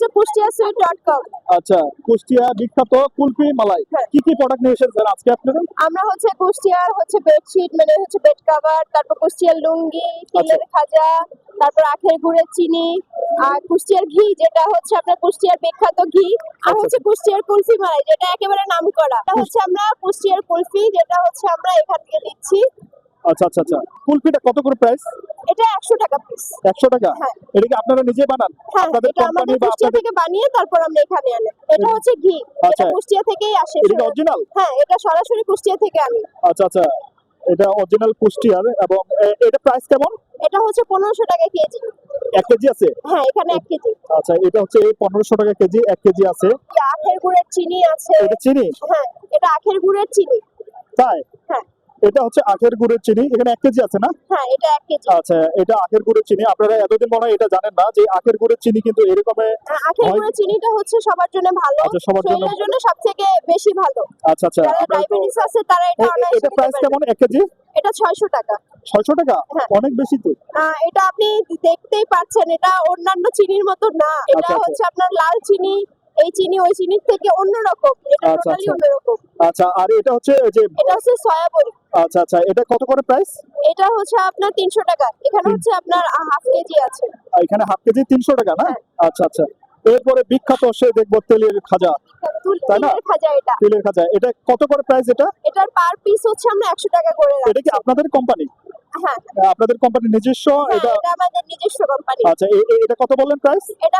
হচ্ছে Kushtia sweet dot com আচ্ছা কুষ্টিয়া বিখ্যাত কুলফি মালাই। হ্যাঁ। কি কি প্রোডাক্ট নিয়ে এসেছেন আজকে আপনারা? আমরা হচ্ছে কুষ্টিয়ার হচ্ছে বেডশিট মানে হচ্ছে বেড কভার তারপর কুষ্টিয়ার লুঙ্গি তিলের খাজা তারপর আখের গুড়ের চিনি আর কুষ্টিয়ার ঘি যেটা হচ্ছে আপনার কুষ্টিয়ার বিখ্যাত ঘি আর আচ্ছা। হচ্ছে কুষ্টিয়ার কুলফি মালাই যেটা একেবারে নাম করা হচ্ছে আমরা কুষ্টিয়ার কুলফি যেটা হচ্ছে আমরা এখান থেকে দিচ্ছি আচ্ছা আচ্ছা আচ্ছা। কুলফিটা কত করে প্রাইস এটা একশো টাকা পিস একশো টাকা? হ্যাঁ। এটা কি আপনারা নিজে বানান? হ্যাঁ আপনাদের কোম্পানি বা আপনাদের থেকে বানিয়ে তারপর আমরা এখানে আনি। এটা হচ্ছে ঘি। আচ্ছা। এটা কুষ্টিয়া থেকেই আসে। এটা অরিজিনাল হ্যাঁ এটা সরাসরি কুষ্টিয়া থেকে আমি আচ্ছা আচ্ছা। এটা অরিজিনাল কুষ্টিয়ার এবং এটা প্রাইস কেমন? এটা হচ্ছে পনেরোশো টাকা কেজি। এক কেজি আছে? হ্যাঁ এখানে এক কেজি। আচ্ছা এটা হচ্ছে পনেরোশো টাকা কেজি এক কেজি আছে। আখের গুড়ের চিনি আছে। এটা চিনি? হ্যাঁ এটা আখের গুড়ের চিনি। তাই? হ্যাঁ। এটা হচ্ছে আখের গুড়ের চিনি। এখানে এক কেজি আছে না? হ্যাঁ এটা এক কেজি। আচ্ছা এটা আখের গুড়ের চিনি। আপনারা এতদিন মনে হয় এটা জানেন না যে আখের গুড়ের চিনি কিন্তু এরকমের আহ, আখের গুড়ের চিনিটা হচ্ছে সবার জন্য ভালো আচ্ছা, সবার জন্য- জন্য সব থেকে বেশি ভালো। আচ্ছা আচ্ছা। যারা ডায়াবেটিস আছে তারা এটা অনায়াসে এটা প্রাইস কেমন? এক কেজি? এটা ছয়শো টাকা। ছয়শো টাকা? হ্যাঁ। অনেক বেশি তো। এটা আপনি দেখতেই পাচ্ছেন এটা অন্যান্য চিনির মতো না। এটা আচ্ছা, আচ্ছা। হচ্ছে আপনার লাল চিনি এই চিনি ওই চিনির থেকে অন্যরকম এটা আচ্ছা, টোটালি আচ্ছা। অন্যরকম। আচ্ছা আর এটা হচ্ছে যে এটা হচ্ছে সয়াবড়ি আচ্ছা আচ্ছা এটা কত করে প্রাইস এটা হচ্ছে আপনার তিনশো টাকা। এখানে হচ্ছে আপনার হাফ কেজি আছে। এখানে হাফ কেজি তিনশো টাকা না? হ্যাঁ। আচ্ছা আচ্ছা। এরপরে বিখ্যাত সে দেখব তেলের খাজা। তুল- তাই না? তিলের খাজা এটা। তেলের খাজা। এটা কত করে প্রাইস এটা? এটার পার পিস হচ্ছে আমরা একশো টাকা করে রাখি। এটা কি আপনাদের কোম্পানি আপনাদের কোম্পানি নিজস্ব? হ্যাঁ, এটা আমাদের নিজস্ব কোম্পানি আচ্ছা এটা কত বললেন প্রাইস এটা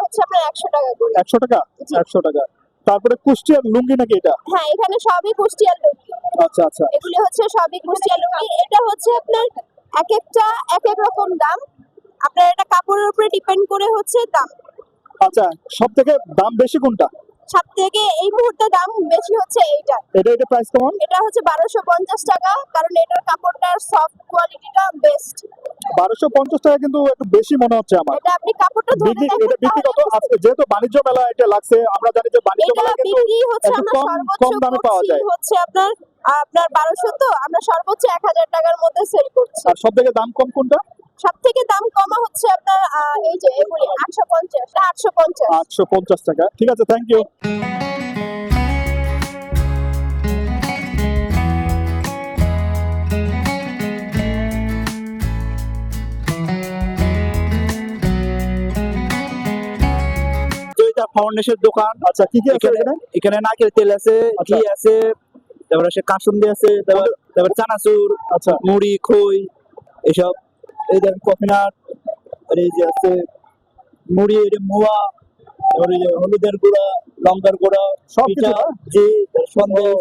হচ্ছে আপনার একশো টাকা করে। একশো টাকা? জি। একশো টাকা। তারপরে কুষ্টিয়ার লুঙ্গি নাকি এটা? হ্যাঁ এখানে সবই কুষ্টিয়ার লুঙ্গি। আচ্ছা আচ্ছা। এগুলি হচ্ছে সবই কুষ্টিয়ার লুঙ্গি। এটা হচ্ছে আপনার এক একটা এক এক রকম দাম। আপনার এটা কাপড়ের উপরে ডিপেন্ড করে হচ্ছে দাম। আচ্ছা সব থেকে দাম বেশি কোনটা? সব থেকে এই মুহূর্তে দাম বেশি হচ্ছে এইটা। এটা এটা প্রাইস কেমন? এটা হচ্ছে বারোশো পঞ্চাশ টাকা কারণ এটার কাপড়টার সফট কোয়ালিটিটা বেস্ট বারোশো পঞ্চাশ টাকা কিন্তু একটু বেশি মনে হচ্ছে আমার। এটা আপনি কাপড়টা ধরে দেখেন এটা বিক্রি কত? আজকে যেহেতু বাণিজ্য মেলা এটা লাগছে আমরা জানি যে বাণিজ্য মেলা কিন্তু হচ্ছে কম- দামে পাওয়া যায়। হচ্ছে আপনার আপনার বারোশো তো আমরা সর্বোচ্চ এক হাজার টাকার মধ্যে সেল করছি। আর সব থেকে দাম কম কোনটা? সব থেকে দাম কমা হচ্ছে আপনার এই যে এগুলি আটশো পঞ্চাশ আটশো পঞ্চাশ। আটশো পঞ্চাশ টাকা। ঠিক আছে থ্যাংক ইউ জয়িতা ফাউন্ডেশন দোকান। আচ্ছা কি কি আছে এখানে এখানে? এখানে নারকেল তেল আছে আচ্ছা। ঘি আছে তারপরে সে কাসুন্দি আছে তারপর তারপর চানাচুর আচ্ছা। মুড়ি খই এসব। এই দেখেন কফিনাট আর এই যে আছে মুড়ি এই যে মোয়া তারপরে এই যে হলুদের গুঁড়া লঙ্কার গুঁড়া সব কিছু জি সন্দেশ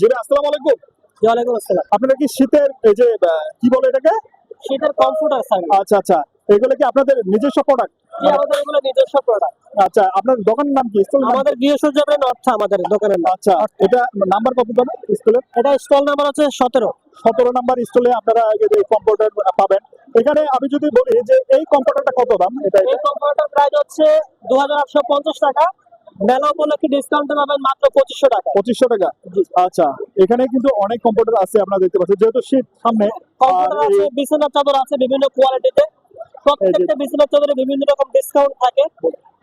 জি আসসালামু আলাইকুম। ওয়ালাইকুম আসসালাম। আপনারা কি শীতের এই যে কি বলে এটাকে? শীতের কমফোর্টার আচ্ছা আচ্ছা। এগুলো কি আপনাদের নিজস্ব প্রোডাক্ট আমাদের এগুলো নিজস্ব প্রোডাক্ট আচ্ছা আপনার দোকানের নাম কি? স্কুল আমাদের গৃহসজ্জা ব্র্যান্ড অর্থ আমাদের দোকানের আচ্ছা এটা নাম্বার কত স্কুলের এটা স্টল নাম্বার হচ্ছে সতেরো। সতেরো নাম্বার আপনারা এই কম্পিউটার পাবেন। এখানে আমি যদি বলি যে এই কম্পিউটারটা কত দাম? এটা এই কম্পিউটার প্রাইস হচ্ছে দু হাজার আটশো পঞ্চাশ টাকা। মেলা উপলক্ষে ডিসকাউন্টে পাবেন মাত্র পঁচিশশো টাকা। পঁচিশশো টাকা? আচ্ছা এখানে কিন্তু অনেক কম্পিউটার আছে আপনারা দেখতে পাচ্ছেন। যেহেতু শীত সামনে কম্পিউটার আছে বিছানার চাদর আছে বিভিন্ন কোয়ালিটিতে প্রত্যেকটা বিজনেস চাদরে বিভিন্ন রকম ডিসকাউন্ট থাকে।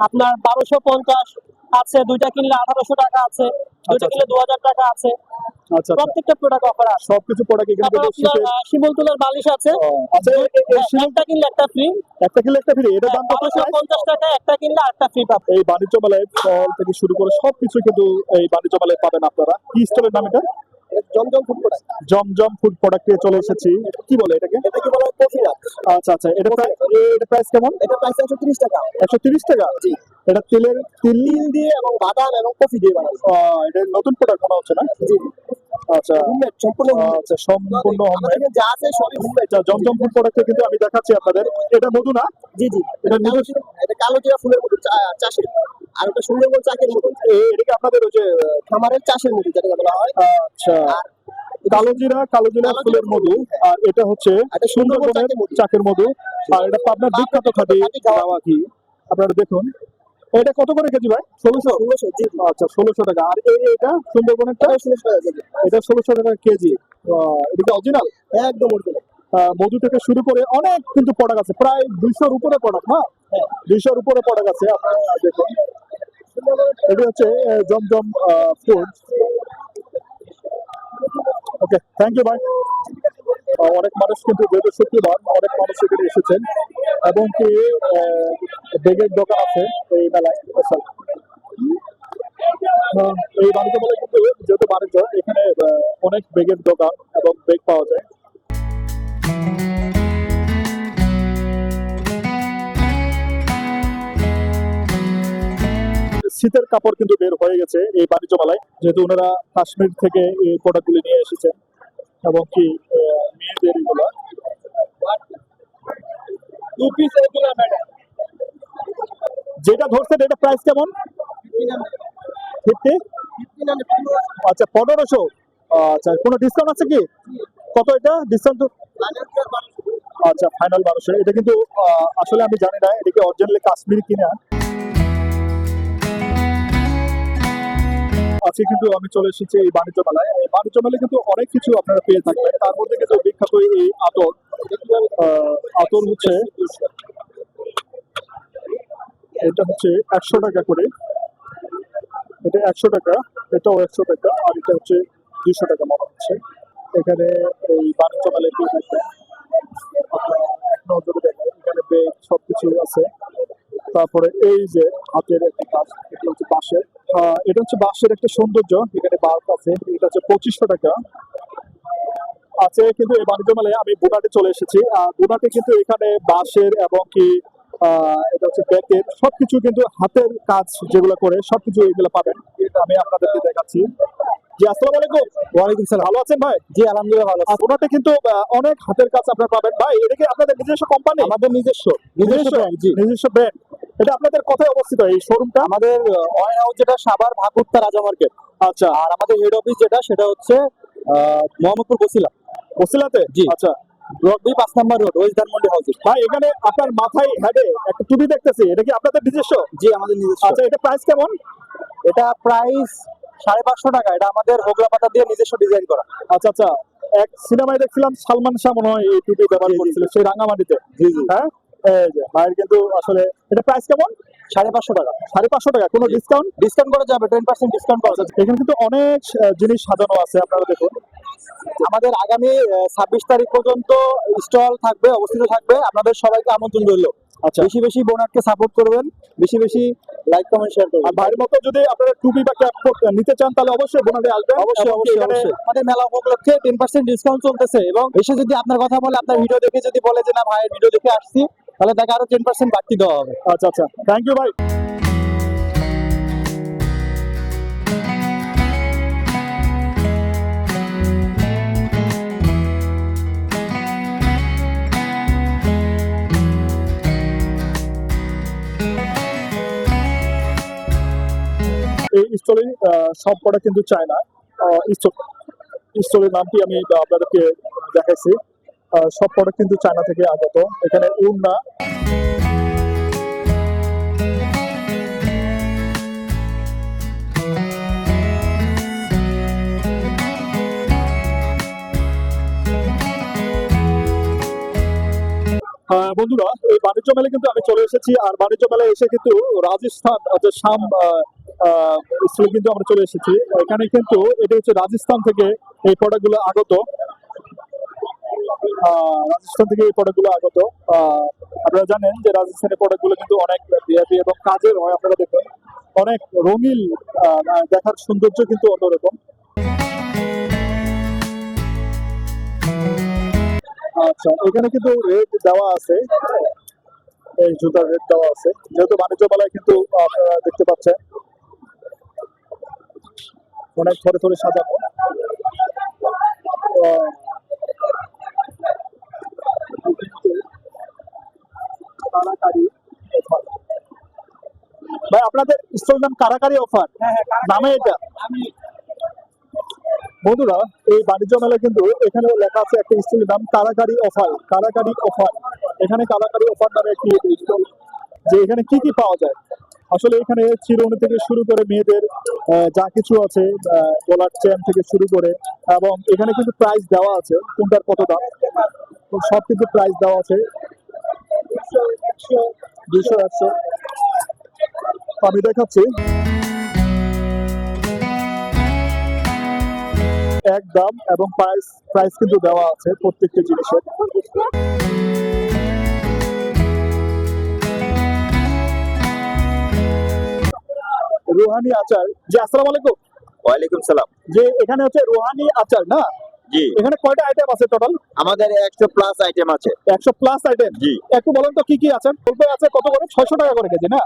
আপনার বারোশো পঞ্চাশ আছে দুইটা কিনলে আঠারোশো টাকা আছে দুইটা আচ্ছা, কিনলে দু হাজার টাকা আছে। আচ্ছা আচ্ছা। প্রত্যেকটা প্রোডাক্ট অফার আছে। সবকিছু প্রোডাক্ট এখানে তারপর কিন্তু আপনার শীতের আহ, শিমুল তুলার বালিশ আছে। এ- এ- এই শিমুল- একটা কিনলে একটা ফ্রি একটা কিনলে একটা ফ্রি এটা দাম কত বারোশো price? পঞ্চাশ টাকা একটা কিনলে আটটা ফ্রি পাবে এই বাণিজ্য মেলায় ফল থেকে শুরু করে সবকিছু কিন্তু এই বাণিজ্য মেলায় পাবেন আপনারা। কি স্টলের নাম এটা? Zamzam food product Zamzam food প্রোডাক্টে চলে এসেছি। কি বলে এটাকে? এটা কি বলা? কফি আচ্ছা আচ্ছা এটা এটা প্রাইস কেমন? এটা প্রাইস একশো তিরিশ টাকা। একশো তিরিশ টাকা? জি। এটা তেলের তিল তিল দিয়ে এবং বাদাম এবং কফি দিয়ে বানানো। এটা নতুন প্রোডাক্ট মনে হচ্ছে না? জি। আচ্ছা। হোমমেড সম্পূর্ণ আচ্ছা সম্পূর্ণ যা আছে সবই হোমমেড আচ্ছা জমজম ফুড প্রোডাক্টে কিন্তু আমি দেখাচ্ছি আপনাদের। এটা মধু না? জি জি। এটা কালো এটা কালো জিরা ফুলের চা- চাষের। আর ওটা সুন্দরবন চাকের মতো এ- এটা কি আপনাদের ওই যে খামারের চাষের মতো যেটাকে বলা হয়। আচ্ছা। কালো জিরা কালো জিরা ফুলের মধু। আর এটা হচ্ছে সুন্দরবনের চাকের মধু। মধু। আর এটা পাবনার বিখ্যাত খাঁটি গাওয়া গাওয়া ঘি আপনারা দেখুন। এটা কত করে কেজি ভাই? ষোলোশো? ষোলোশো আচ্ছা ষোলোশো টাকা। আর এই এটা সুন্দরবনেরটা? ষোলোশো টাকা কেজি। এটা ষোলোশো টাকা কেজি। এটা কি অরিজিনাল একদম। আহ, মধু থেকে শুরু করে অনেক কিন্তু প্রোডাক্ট আছে। প্রায় দুইশোর উপরে প্রোডাক্ট না? দুইশোর উপরে প্রোডাক্ট আছে। আপনারা দেখুন। এটি হচ্ছে Zamzam food okay thank you ভাই অনেক মানুষ কিন্তু যেহেতু শুক্রবার অনেক মানুষ এখানে এসেছেন। এবং কি বেগের দোকান আছে এই মেলায়. এই বাণিজ্য মেলায় কিন্তু যেহেতু বাণিজ্য, এখানে অনেক বেগের দোকান এবং বেগ পাওয়া যায়। শীতের কাপড় কিন্তু বের হয়ে গেছে এই বাণিজ্য মেলায়, যেহেতু ওনারা কাশ্মীর থেকে এই প্রোডাক্টগুলি নিয়ে এসেছেন। এবং কি মেয়েদের এগুলো। যেটা ধরছেন, এটা প্রাইস কেমন? ফিফটি আচ্ছা পনেরোশো। আচ্ছা কোনো ডিসকাউন্ট আছে কি? কত এটা? ডিসকাউন্ট আচ্ছা ফাইনাল বারোশো। এটা কিন্তু আসলে আমি জানি না, এটা কি অরিজিনালি কাশ্মীরি কিনা? আজকে কিন্তু আমি চলে এসেছি এই বাণিজ্য মেলায় এই বাণিজ্য মেলায় কিন্তু অনেক কিছু আপনারা পেয়ে থাকবেন। তার মধ্যে কিন্তু বিখ্যাত এই আতর আতর হচ্ছে এটা হচ্ছে একশো টাকা করে। এটা একশো টাকা, এটাও একশো টাকা, আর এটা হচ্ছে দুইশো টাকা মনে হচ্ছে। এখানে এই বাণিজ্য মেলায় পেয়ে থাকবেন। এখানে বেগ সবকিছু আছে। তারপরে এই যে হাতের একটা কাজ এটা হচ্ছে বাঁশের। আহ, এটা হচ্ছে বাঁশের একটা সৌন্দর্য এখানে বাল্ব আছে। এটা হচ্ছে পঁচিশশো টাকা। আছে কিন্তু এই বাণিজ্য মেলায় আমি বুনাটে চলে এসেছি। বুনাটে কিন্তু এখানে বাঁশের এবং কি এটা হচ্ছে বেতের সবকিছু কিন্তু হাতের কাজ যেগুলো করে সবকিছু এগুলো পাবেন। এটা আমি আপনাদেরকে দেখাচ্ছি। জি আসসালামু আলাইকুম। ওয়ালাইকুম সালাম। ভালো আছেন ভাই? জি আলহামদুলিল্লাহ ভালো আছি। বুনাটে কিন্তু অনেক হাতের কাজ আপনারা পাবেন। ভাই এটা কি আপনাদের নিজস্ব কোম্পানি আমাদের নিজস্ব নিজস্ব জি। নিজস্ব ব্র্যান্ড এটা আপনাদের কোথায় অবস্থিত এই শোরুমটা আমাদের ওয়ার হাউস যেটা সাভার ভাকুরতা রাজা মার্কেট আচ্ছা আর আমাদের হেড অফিস যেটা সেটা হচ্ছে মোহাম্মদপুর বসিলা। বসিলাতে? জি। আচ্ছা রোড দুই পাঁচ নম্বর রোড ওয়েস্ট ধানমন্ডি হাউসে ভাই এখানে আপনার মাথায় হেডে একটা টুপি দেখতেছি এটা কি আপনাদের নিজস্ব? জি আমাদের নিজস্ব। আচ্ছা এটা প্রাইস কেমন? এটা প্রাইস সাড়ে পাঁচশো টাকা এটা আমাদের হোগলা পাতা দিয়ে নিজস্ব ডিজাইন করা। আচ্ছা আচ্ছা এক সিনেমায় দেখছিলাম সালমান শাহ মনে হয় এই টুপি ব্যবহার করেছিল সেই রাঙামাটিতে। জি জি। হ্যাঁ? ভাইয়ের কিন্তু আসলে এটা প্রাইস কেমন? সাড়ে পাঁচশো টাকা। সাড়ে পাঁচশো টাকা কোনো ডিসকাউন্ট ডিসকাউন্ট করা যাবে টেন পার্সেন্ট ডিসকাউন্ট পাওয়া এখানে কিন্তু অনেক জিনিস সাজানো আছে আপনারা দেখুন। আমাদের আগামী ছাব্বিশ তারিখ পর্যন্ত স্টল থাকবে অবস্থিত থাকবে। আপনাদের সবাইকে আমন্ত্রণ রইল। আচ্ছা। বেশি বেশি বোনারকে সাপোর্ট করবেন বেশি বেশি লাইক কমেন্ট শেয়ার আর করবেন ভাইয়ের মতো যদি আপনারা টুপি বা ক্যাপ নিতে চান তাহলে অবশ্যই বোনারে আসবেন। অবশ্যই অবশ্যই আমাদের মেলা উপলক্ষে টেন পার্সেন্ট ডিসকাউন্ট চলতেছে। এবং এসে যদি আপনার কথা বলে আপনার ভিডিও দেখে যদি বলে যে না ভাইয়ের ভিডিও দেখে আসছি তাহলে তাকে আরও টেন পার্সেন্ট বাড়তি দেওয়া হবে। আচ্ছা আচ্ছা। থ্যাংক ইউ ভাই এই স্টলের সব কটা কিন্তু চায়না। স্টল স্টলের নামটি আমি আপনাদেরকে দেখাইছি। সব প্রোডাক্ট কিন্তু চায়না থেকে আগত। এখানে উন্না আহ, বন্ধুরা এই বাণিজ্য মেলায় কিন্তু আমি চলে এসেছি। আর বাণিজ্য মেলায় এসে কিন্তু রাজস্থান অর্থাৎ শাম কিন্তু আমরা চলে এসেছি। এখানে কিন্তু এটা হচ্ছে রাজস্থান থেকে এই প্রোডাক্টগুলো আগত। রাজস্থান থেকে এই প্রোডাক্টগুলো আগত। আপনারা জানেন যে রাজস্থানের প্রোডাক্টগুলো কিন্তু অনেক ভিআইপি এবং কাজের হয়, আপনারা দেখুন অনেক রঙিন দেখার সৌন্দর্য কিন্তু অন্যরকম। আচ্ছা এখানে কিন্তু রেট দেওয়া আছে। এই জুতার রেট দেওয়া আছে। যেহেতু বাণিজ্য মেলায় কিন্তু আপনারা দেখতে পাচ্ছেন। অনেক থরে থরে সাজানো। ভাই আপনাদের নাম কারাকারি অফার? নামে এটা? বন্ধুরা এই বাণিজ্য মেলা কিন্তু এখানে লেখা আছে একটা স্টলের নাম কারাকারি অফার কারাকারি অফার। এখানে কারাকারি অফার নামে একটি স্টল যে এখানে কি কি পাওয়া যায়? আসলে এখানে চিরুনি থেকে শুরু করে মেয়েদের যা কিছু আছে গলার চেন থেকে শুরু করে, এবং এখানে কিন্তু প্রাইস দেওয়া আছে, কোনটার কত দাম। সব কিন্তু প্রাইস দেওয়া আছে। দুশো একশো। আমি দেখাচ্ছি। এক দাম এবং প্রাইস প্রাইস কিন্তু দেওয়া আছে প্রত্যেকটা জিনিসের রুহানি আচার। জি আসসালামু আলাইকুম। ওয়ালাইকুম সালাম। যে এখানে হচ্ছে রুহানি আচার না? জি। এখানে কয়টা আইটেম আছে টোটাল আমাদের একশো প্লাস আইটেম আছে। একশো প্লাস আইটেম জি। একটু বলেন তো কি কি আছে? ফুলকপি আছে কত করে? ছয়শো টাকা করে কেজি না?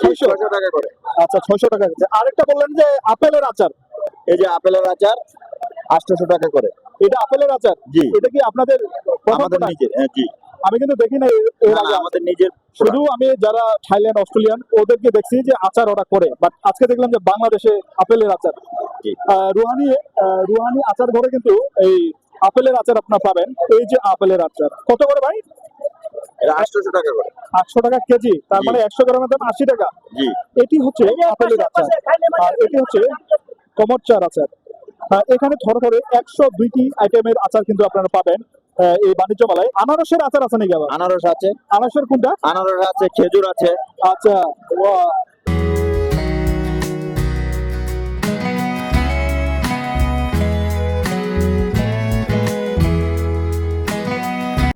ছয়শো। ছয়শো টাকা করে। আচ্ছা ছয়শো টাকা কেজি। আরেকটা বললেন যে আপেলের আচার। এই যে আপেলের আচার আটশোশো টাকা করে। এটা আপেলের আচার? জি। এটা কি আপনাদের আমাদের নিজের হ্যাঁ, জি। আমি কিন্তু দেখি না এর- এর আগে। আমাদের নিজের শুধু আমি যারা থাইল্যান্ড অস্ট্রেলিয়ান ওদেরকে দেখছি যে আচার ওরা করে। বাট আজকে দেখলাম যে বাংলাদেশে আপেলের আচার। রুহানি রুহানি আচার ঘরে কিন্তু এই আপেলের আচার আপনার পাবেন। এই যে আপেলের আচার। কত করে ভাই? এটা টাকা করে। আটশো টাকা কেজি। তার মানে একশো গ্রামের দাম আশি টাকা। এটি হচ্ছে আপেলের আচার। আর এটি হচ্ছে কমরচার আচার। এখানে ধরে ধরে একশো দুইটি আইটেমের আচার কিন্তু আপনারা পাবেন। এই বাণিজ্য মেলায়। আনারসের আচার আছে নাকি আবার? আনারস আছে। আনারসের কোনটা? আনারস আছে খেজুর আছে। আচ্ছা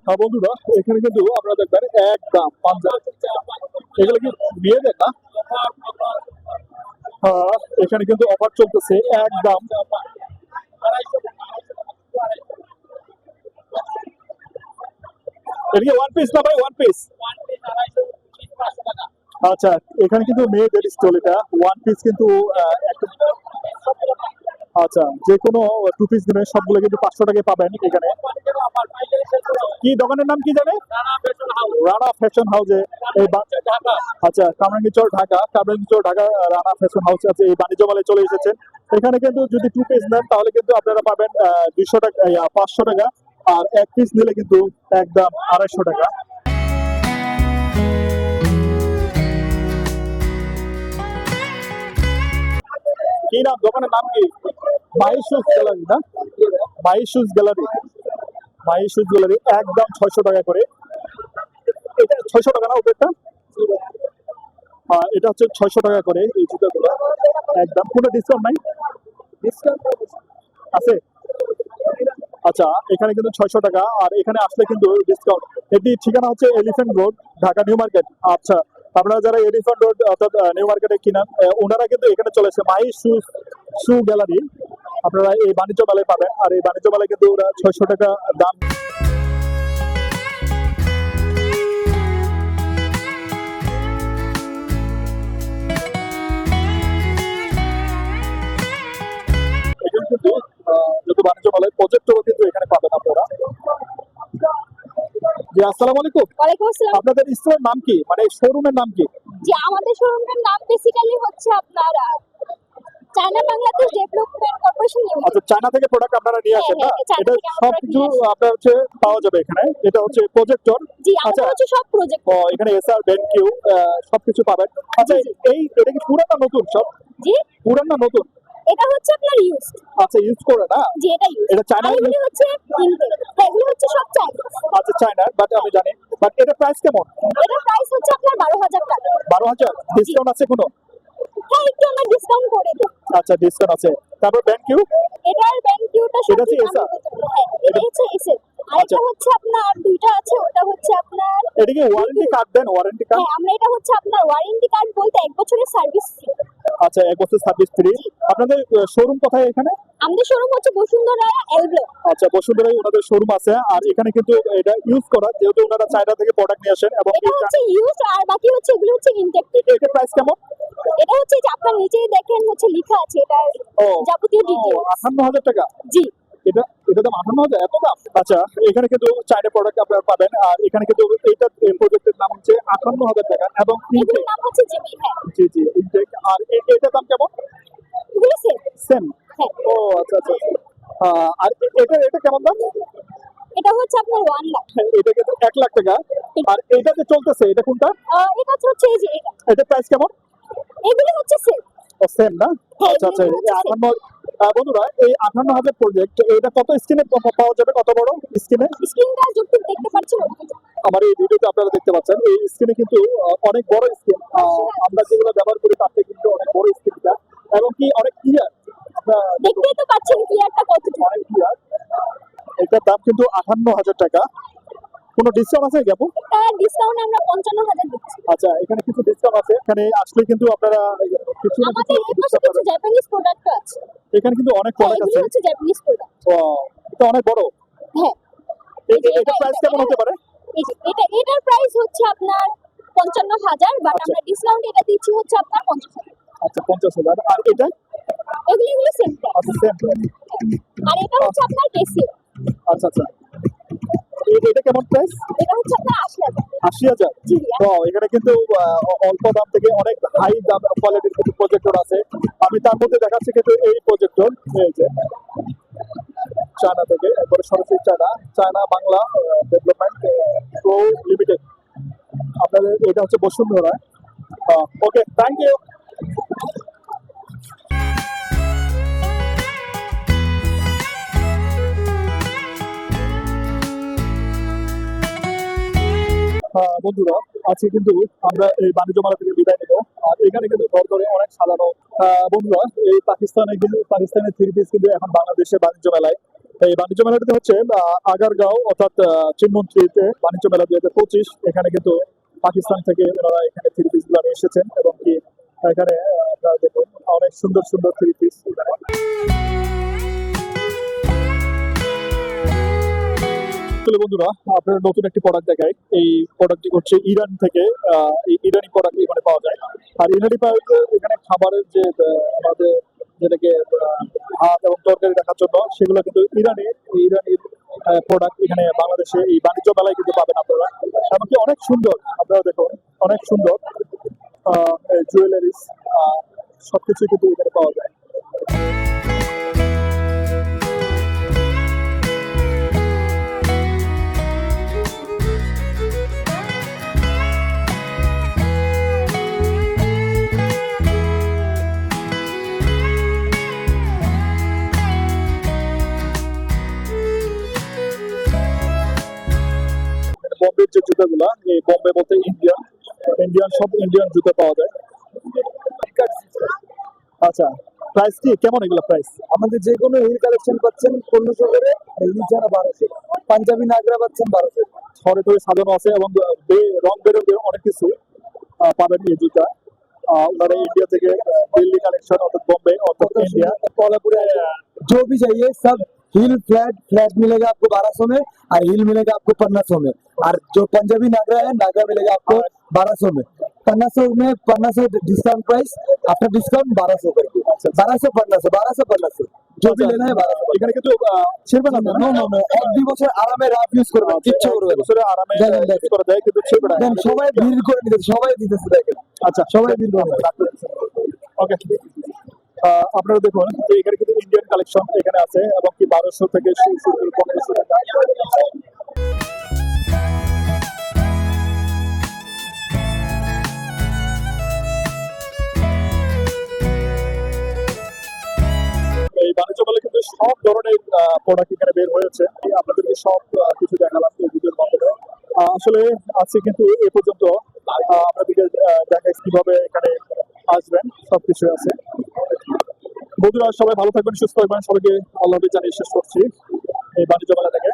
হ্যাঁ বন্ধুরা এখানে কিন্তু আপনারা দেখবেন এক দাম পাঞ্জাব। এগুলো কি মেয়েদের না? হ্যাঁ এখানে কিন্তু অফার চলতেছে এক দাম এটা ওয়ান পিস না ভাই ওয়ান পিস আচ্ছা এখানে কিন্তু মেয়েদের স্টল এটা ওয়ান পিস কিন্তু আচ্ছা যে কোনো টু পিস নেবেন সবগুলো কিন্তু পাঁচশো টাকায় পাবেন এখানে। কি দোকানের নাম কি জানে? রানা ফ্যাশন হাউসে এই আচ্ছা কামরাঙ্গীচর ঢাকা। কামরাঙ্গীচর ঢাকা রানা ফ্যাশন হাউস আছে, এই বাণিজ্য মেলায় চলে এসেছেন এখানে কিন্তু যদি টু পিস নেন, তাহলে কিন্তু আপনারা পাবেন দুইশো টাকা পাঁচশো টাকা। আর এক পিস নিলে কিন্তু একদম আড়াইশো টাকা। কি নাম? দোকানের নাম কি? মাই শুজ গ্যালারি না? My shoes gallery my shoes gallery একদম ছয়শো টাকা করে। এটা ছয়শো টাকা না ওপরটা? হ্যাঁ এটা হচ্ছে ছয়শো টাকা করে এই জুতাগুলো। একদম কোনো ডিসকাউন্ট নাই? ডিসকাউন্ট আছে? আচ্ছা এখানে কিন্তু ছয়শো টাকা, আর এখানে আসলে কিন্তু ডিসকাউন্ট এটি ঠিকানা হচ্ছে Elephant Road Dhaka New Market. আচ্ছা আপনারা যারা এলিফ্যান্ট রোড অর্থাৎ নিউ মার্কেটে কিনেন ওনারা কিন্তু এখানে চলেছে মাই শু শু গ্যালারি। আপনারা এই বাণিজ্য মেলায় পাবেন, আর এই বাণিজ্য মেলায় কিন্তু ওরা ছয়শো টাকা দাম। কিন্তু যেহেতু বাণিজ্য মেলায় প্রজেক্টরও কিন্তু এখানে পাবেন আপনারা। জি আসসালামু আলাইকুম। ওয়ালাইকুম আসসালাম। আপনাদের স্টোরের নাম কি? মানে শোরুমের নাম কি? যে আমাদের শোরুমটার নাম বেসিক্যালি হচ্ছে আপনার China Bangladesh Development Corporation Limited আচ্ছা চায়না থেকে প্রোডাক্ট আপনারা নিয়ে আসেন না? হ্যাঁ, হ্যাঁ, এটা আমরা সবকিছু আপনার হচ্ছে পাওয়া যাবে এখানে। এটা হচ্ছে প্রজেক্টর জি আচ্ছা। হচ্ছে সব প্রজেক্ট ও এখানে এসআর বেনকিউ সবকিছু পাবেন। আচ্ছা এই এটা কি পুরান নতুন সব? জি। পুরান নতুন? এটা হচ্ছে আপনার ইউজ আচ্ছা ইউজ করে না? যে এটা ইউজ এটা চায়না আর এগুলি হচ্ছে এগুলি হচ্ছে সব চাইনিজ আচ্ছা চায়না বাট আমি জানি। বাট এটা প্রাইস কেমন? এটার প্রাইস হচ্ছে আপনার বারো হাজার টাকা। বারো হাজার? ডিসকাউন্ট আছে কোনো? হ্যাঁ একটু আমরা ডিসকাউন্ট করে দিই। আচ্ছা ডিসকাউন্ট আছে। তারপর বেনকিউ এটার ব্যাংক কিউটা এটা হচ্ছে এসা? হ্যাঁ এটা হচ্ছে এসে আর আচ্ছা। হচ্ছে আপনার দুইটা আছে ওটা হচ্ছে আপনার এটা কি ওয়ারেন্টি কার্ড দেন? ওয়ারেন্টি কার্ড হ্যাঁ আমরা এটা হচ্ছে আপনার ওয়ারেন্টি কার্ড বলতে এক বছরের সার্ভিস ফ্রি আচ্ছা এক বছর সার্ভিস ফ্রি আপনাদের শোরুম কোথায় এখানে? আমাদের শোরুম হচ্ছে বসুন্ধরা এল ব্লক আচ্ছা বসুন্ধরায় ওনাদের শোরুম আছে। আর এখানে কিন্তু এটা ইউজ করা যেহেতু ওনারা চায়না থেকে প্রোডাক্ট নিয়ে আসেন এবং এটা হচ্ছে ইউজ আর বাকি হচ্ছে এগুলো হচ্ছে ইনটেক এটা প্রাইস কেমন? এটা হচ্ছে যে আপনার নিচেই দেখেন হচ্ছে লেখা আছে এটার ও যাবতীয় ডিটেইলস আটান্ন হাজার টাকা? জি। এটা এটা দাম আটান্ন হাজার? এত দাম? আচ্ছা এখানে কিন্তু চায়না প্রোডাক্ট আপনারা পাবেন। আর এখানে কিন্তু এইটা হচ্ছে আটান্ন হাজার টাকা এবং হ্যাঁ। জি জি ইনটেক আর দাম কেমন? সেম সেম হ্যাঁ। ও আচ্ছা আচ্ছা আচ্ছা। আর এটা এটা কেমন দাম? এটা হচ্ছে আপনার ওয়ান লাখ এটা কিন্তু এক লাখ টাকা। আর এটা যে চলতেছে এটা কোনটা? এটা হচ্ছে এই যে এটা। এটা প্রাইস কেমন? এগুলো হচ্ছে সেল সেম না? হ্যাঁ, আচ্ছা আচ্ছা। বন্ধুরা এই আটান্ন হাজার প্রজেক্ট এটা কত স্ক্রিনে পাওয়া যাবে? কত বড় স্ক্রিনে স্ক্রিনটা দেখতে পাচ্ছেন আমার এই ভিডিওতে আপনারা দেখতে পাচ্ছেন এই স্ক্রিনে কিন্তু অনেক বড় স্ক্রিন আমরা যেগুলো ব্যবহার করি থেকে কিন্তু অনেক বড় স্ক্রিনটা এবং কি অনেক ক্লিয়ার দেখতেই তো পাচ্ছেন ক্লিয়ারটা অনেক ক্লিয়ার এটার দাম কিন্তু আটান্ন হাজার টাকা। কোনো ডিসকাউন্ট আছে তার ডিসকাউন্ট আমরা পঞ্চান্ন হাজার দিচ্ছি। আচ্ছা এখানে কিছু ডিসকাউন্ট আছে। এখানে আসলে কিন্তু আপনারা কিছু না কিছু কিছু জাপানিজ প্রোডাক্ট আছে। এখানে কিন্তু অনেক হ্যাঁ প্রোডাক্ট এগুলো আছে। হচ্ছে জাপানিজ প্রোডাক্ট Wow, এটা অনেক বড়। হ্যাঁ। এটা- প্রাইস কেমন হতে পারে? এটা এটার প্রাইস হচ্ছে আপনার পঞ্চান্ন হাজার বাট আচ্ছা। আমরা ডিসকাউন্ট এটা দিচ্ছি হচ্ছে আপনার পঞ্চাশ হাজার। আচ্ছা পঞ্চাশ হাজার। আর এটা? এগুলো এগুলো সেম প্রাইস আচ্ছা আর এটা হচ্ছে আপনার কেসিও আচ্ছা আচ্ছা। এটা এটা আশি হাজার। এখানে কিন্তু অল্প দাম থেকে অনেক হাই দাম কোয়ালিটির প্রজেক্টর আছে। আমি তার মধ্যে দেখাচ্ছি কিন্তু এই প্রজেক্টর এই যে, চায়না থেকে সরাসরি China. China Bangla Development Limited আপনাদের, এটা হচ্ছে বসুন্ধরা। ওকে থ্যাংক ইউ বন্ধুরা, আজকে কিন্তু আমরা এই বাণিজ্য মেলা থেকে বিদায় নেব। আর এখানে কিন্তু ঘর ধরে অনেক সাজানো বন্ধুরা, এই পাকিস্তানে কিন্তু, পাকিস্তানের থ্রি পিস কিন্তু এখন বাংলাদেশে বাণিজ্য মেলায়। এই বাণিজ্য মেলাটিতে হচ্ছে আগারগাঁও, অর্থাৎ চিনমন্ত্রীতে বাণিজ্য মেলা দুই হাজার পঁচিশ, এখানে কিন্তু পাকিস্তান থেকে ওনারা এখানে থ্রি পিসগুলো নিয়ে এসেছেন এবং কি এখানে আপনারা দেখুন, অনেক সুন্দর সুন্দর থ্রি পিস এখানে। আসলে বন্ধুরা, আপনার নতুন একটি প্রোডাক্ট দেখায় এই প্রোডাক্টটি হচ্ছে ইরান থেকে ইরানি প্রোডাক্ট এখানে পাওয়া যায়। আর ইরানি এখানে খাবারের যে আমাদের যেটাকে ভাত এবং তরকারি রাখার জন্য, সেগুলো কিন্তু ইরানি ইরানি প্রোডাক্ট এখানে বাংলাদেশে এই বাণিজ্য মেলায় কিন্তু পাবেন আপনারা। এমনকি অনেক সুন্দর, আপনারা দেখুন, অনেক সুন্দর জুয়েলারিস সবকিছু কিন্তু এখানে পাওয়া যায়। জুতাগুলা এই বম্বে বলতে ইন্ডিয়ান ইন্ডিয়ান সব ইন্ডিয়ান জুতো পাওয়া যায় আচ্ছা প্রাইস কি কেমন এগুলো প্রাইস আমাদের যে কোনো হিল কালেকশন পাচ্ছেন পনেরোশো করে আর হিল ছাড়া বারোশো পাঞ্জাবি নাগরা পাচ্ছেন বারোশো ছড়ে ধরে সাজানো আছে এবং বে- রং বেরঙের অনেক কিছু আহ, পাবেন এই জুতা আহ, ওনারা ইন্ডিয়া থেকে আহ, দিল্লি কালেকশন অর্থাৎ বম্বে অর্থাৎ ইন্ডিয়া कोल्हापुर जो भी चाहिए सब हिल फ्लैट फ्लैट मिलेगा आपको बारह सौ में और हिल मिलेगा आपको पंद्रह सौ में और जो पंजाबी नागरा है नागरा मिलेगा आपको बारह सौ में पंद्रह सौ में पंद्रह सौ डिस्काउंट प्राइस आफ्टर डिस्काउंट बारह सौ करके बारह सौ पंद्रह सौ बारह सौ पंद्रह सौ जो भी लेना है बारह सौ এখানে কিন্তু আহ, ছিড়বে না তো, নো নো নো এক দুই বছর আরামে রাফ ইউজ করবেন কিচ্ছু করবে না বছরে আরামে দেখেন, দেখেন। use করা যায় কিন্তু ছিড়বে না দেন সবাই ভিড় করে নিতেছে সবাই দিতেছে দেখেন আচ্ছা সবাই ভিড় করে ওকে আপনারা দেখুন যে এখানে কিন্তু ইন্ডিয়ান কালেকশন এখানে আছে এবং কি বারোশো থেকে পনেরোশো এই বাণিজ্য মেলা কিন্তু সব ধরনের প্রোডাক্ট এখানে বের হয়েছে। আপনাদেরকে সব কিছু দেখালাম এই ভিডিওর মাধ্যমে। আসলে আজকে কিন্তু এ পর্যন্ত আপনাদেরকে দেখাই কীভাবে এখানে আসবেন, সবকিছু আছে। বন্ধুরা, সবাই ভালো থাকবেন, সুস্থ থাকবেন সবাইকে আল্লাহ জানিয়ে শেষ করছি এই বাণিজ্য মেলা থেকে।